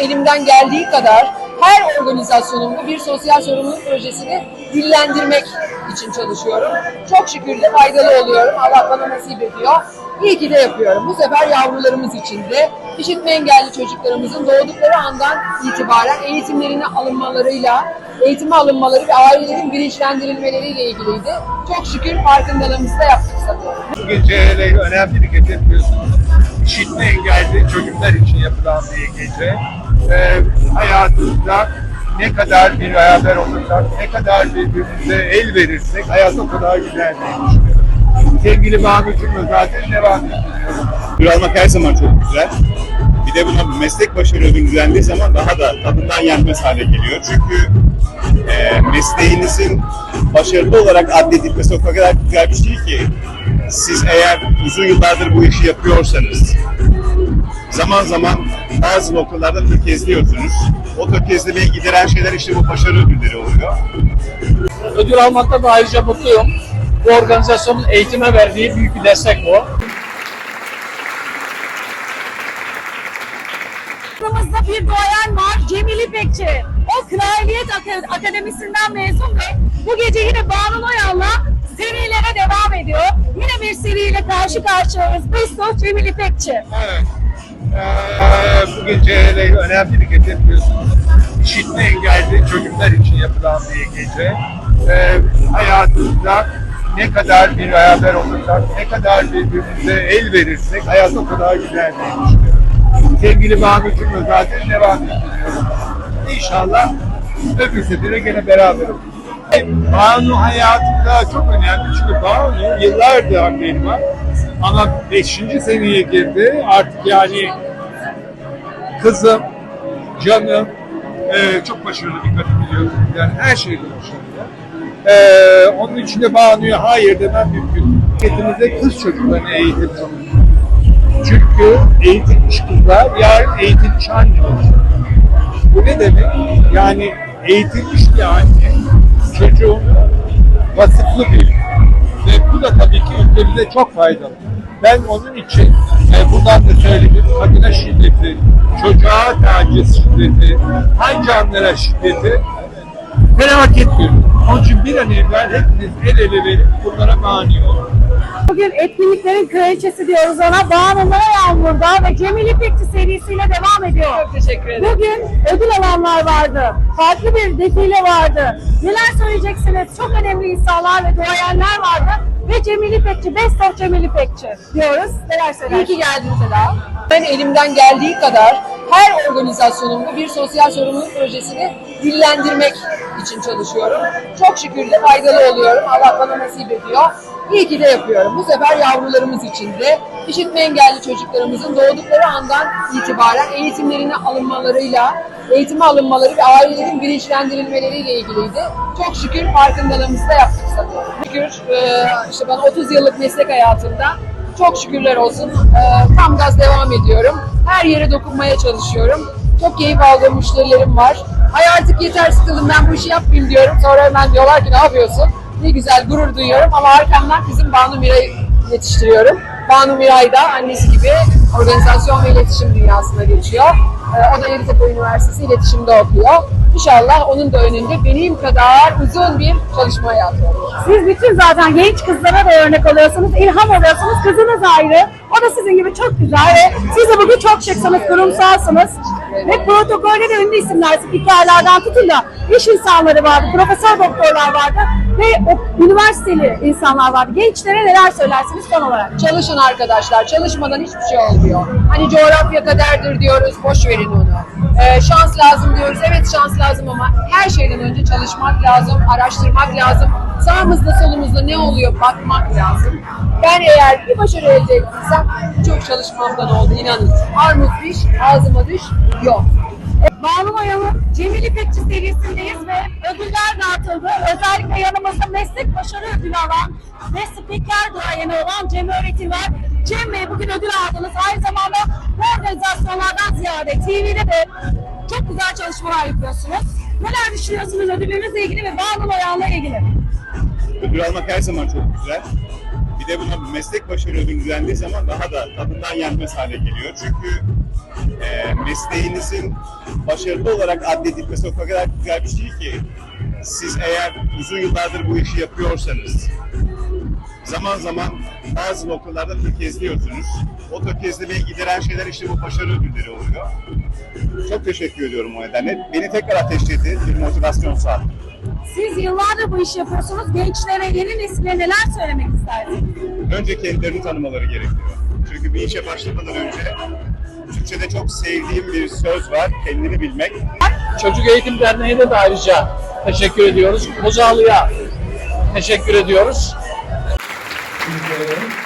elimden geldiği kadar her organizasyonumda bir sosyal sorumluluk projesini dillendirmek için çalışıyorum. Çok şükür de faydalı oluyorum. Allah bana nasip ediyor. İyi ki de yapıyorum. Bu sefer yavrularımız için de işitme engelli çocuklarımızın doğdukları andan itibaren eğitimlerine alınmalarıyla, eğitime alınmaları ve ailelerin bilinçlendirilmeleriyle ilgiliydi. Çok şükür farkındalığımızı da yaptık sanıyorum. Bu gece hele önemli bir gece biliyorsunuz. İşitme engelli çocuklar için yapılan bir gece. Ee, hayatımızda ne kadar bir beraber olursak, ne kadar birbirimize el verirsek hayat o kadar güzel diye düşünüyorum. Sevgili Mahmut'un zaten devam ettiriyorum. Ödül almak her zaman çok güzel. Bir de buna meslek başarı ödülü dendiği zaman daha da tadından yenmez hale geliyor. Çünkü e, mesleğinizin başarılı olarak addedilmesi o kadar güzel bir şey ki siz eğer uzun yıllardır bu işi yapıyorsanız zaman zaman bazı noktalarda tökezliyorsunuz. O tökezlemeyi gideren şeyler işte bu başarı ödülleri oluyor. ödül almakta da ayrıca mutluyum. Bu organizasyonun eğitime verdiği büyük bir destek bu. Yanımızda bir duayen var Cemil İpekçi. O Kraliyet Ak- Akademisi'nden mezun ve bu gece yine Banu Noyan'la serilere devam ediyor. Yine bir seriyle karşı karşıyayız. Best of Cemil İpekçi. Evet. Ee, bu gece önemli bir gece biliyorsunuz. İşitme engelli çocuklar için yapılan bir gece. Ee, hayatımızda ne kadar bir beraber olursak, ne kadar birbirimize el verirsek hayat o kadar güzel düşünüyorum. Sevgili da zaten devam ettiriyorum. İnşallah öbür sefere gene beraber oluruz. Banu hayatımda çok önemli çünkü Banu yıllardır benim var. Ama 5. seneye girdi. Artık yani kızım, canım, e, çok başarılı bir kadın biliyorsunuz. Yani her şeyde başarılı. E, onun için de Banu'ya hayır demem mümkün. Ülkemizde kız çocuklarına eğitim. Çünkü eğitilmiş kızlar yarın eğitilmiş anne olacak. Bu ne demek? Yani eğitilmiş bir anne çocuğunu vasıflı bir ve bu da tabii ki ülkemize çok faydalı. Ben onun için e, buradan da söyledim kadına şiddeti, çocuğa taciz şiddeti, haycanlara şiddeti felaket görüyorum. Onun için bir an evvel hepiniz el ele verip bunlara mani olun. Bugün etkinliklerin kraliçesi diyoruz ona. Noyan burada ve Cemil İpekçi serisiyle devam ediyor. Çok teşekkür ederim. Bugün ödül alanlar vardı. Farklı bir defile vardı. Neler söyleyeceksiniz? Çok önemli insanlar ve duayenler vardı. Ve Cemil İpekçi, Best of Cemil İpekçi diyoruz. Neler İyi söylersiniz? ki geldin Seda. Ben elimden geldiği kadar her organizasyonumda bir sosyal sorumluluk projesini dillendirmek için çalışıyorum. Çok şükür de faydalı oluyorum. Allah bana nasip ediyor. İyi ki de yapıyorum. Bu sefer yavrularımız için de işitme engelli çocuklarımızın doğdukları andan itibaren eğitimlerine alınmalarıyla, eğitime alınmaları ve ailelerin bilinçlendirilmeleriyle ilgiliydi. Çok şükür farkındalığımızı da yaptık sanıyorum. Şükür e, işte ben 30 yıllık meslek hayatımda çok şükürler olsun. Ee, tam gaz devam ediyorum. Her yere dokunmaya çalışıyorum. Çok keyif aldığım müşterilerim var. Ay artık yeter sıkıldım ben bu işi yapmayayım diyorum. Sonra hemen diyorlar ki ne yapıyorsun? Ne güzel gurur duyuyorum ama arkamdan bizim Banu Mira'yı yetiştiriyorum. Banu Miray da annesi gibi organizasyon ve iletişim dünyasına geçiyor. Ee, o da Yeditepe Üniversitesi iletişimde okuyor. İnşallah onun da önünde benim kadar uzun bir çalışma hayatı olur. Siz bütün zaten genç kızlara da örnek oluyorsunuz, ilham oluyorsunuz. Kızınız ayrı. O da sizin gibi çok güzel ve siz de bugün çok şıksınız, kurumsalsınız. Ve protokolde de ünlü isimler, spikerlerden tutun da iş insanları vardı, profesör doktorlar vardı ve o üniversiteli insanlar vardı. Gençlere neler söylersiniz son olarak? Çalışın arkadaşlar. Çalışmadan hiçbir şey olmuyor. Hani coğrafya kaderdir diyoruz. Boş verin onu. Ee, şans lazım diyoruz. Evet şans lazım ama her şeyden önce çalışmak lazım, araştırmak lazım. Sağımızda solumuzda ne oluyor bakmak lazım. Ben eğer bir başarı elde ettiysem çok çalışmamdan oldu inanın. Armut diş, ağzıma düş yok. Banu Mayalı Cemil İpekçi serisindeyiz ve ödüller dağıtıldı. Özellikle yanımızda meslek başarı ödülü alan ve spiker duayeni olan Cem Öğretim var. Cem Bey bugün ödül aldınız. Aynı zamanda bu organizasyonlardan ziyade TV'de de çok güzel çalışmalar yapıyorsunuz. Neler düşünüyorsunuz ödülünüzle ilgili ve Banu Mayalı'la ilgili? Ödül almak her zaman çok güzel. Bir de buna meslek başarı ödülü dendiği zaman daha da tadından yenmez hale geliyor. Çünkü e, mesleğinizin başarılı olarak addedilmesi o kadar güzel bir şey ki siz eğer uzun yıllardır bu işi yapıyorsanız zaman zaman bazı noktalarda tökezliyorsunuz. O tökezlemeyi gideren şeyler işte bu başarı ödülleri oluyor. Çok teşekkür ediyorum o nedenle. Beni tekrar ateşledi, bir motivasyon sağladı. Siz yıllardır bu işi yapıyorsunuz. Gençlere, yeni nesile neler söylemek istersiniz? Önce kendilerini tanımaları gerekiyor. Çünkü bir işe başlamadan önce Türkçe'de çok sevdiğim bir söz var, kendini bilmek. Çocuk Eğitim Derneği'ne de ayrıca teşekkür ediyoruz. Buzağlı'ya teşekkür ediyoruz teşekkür ederim.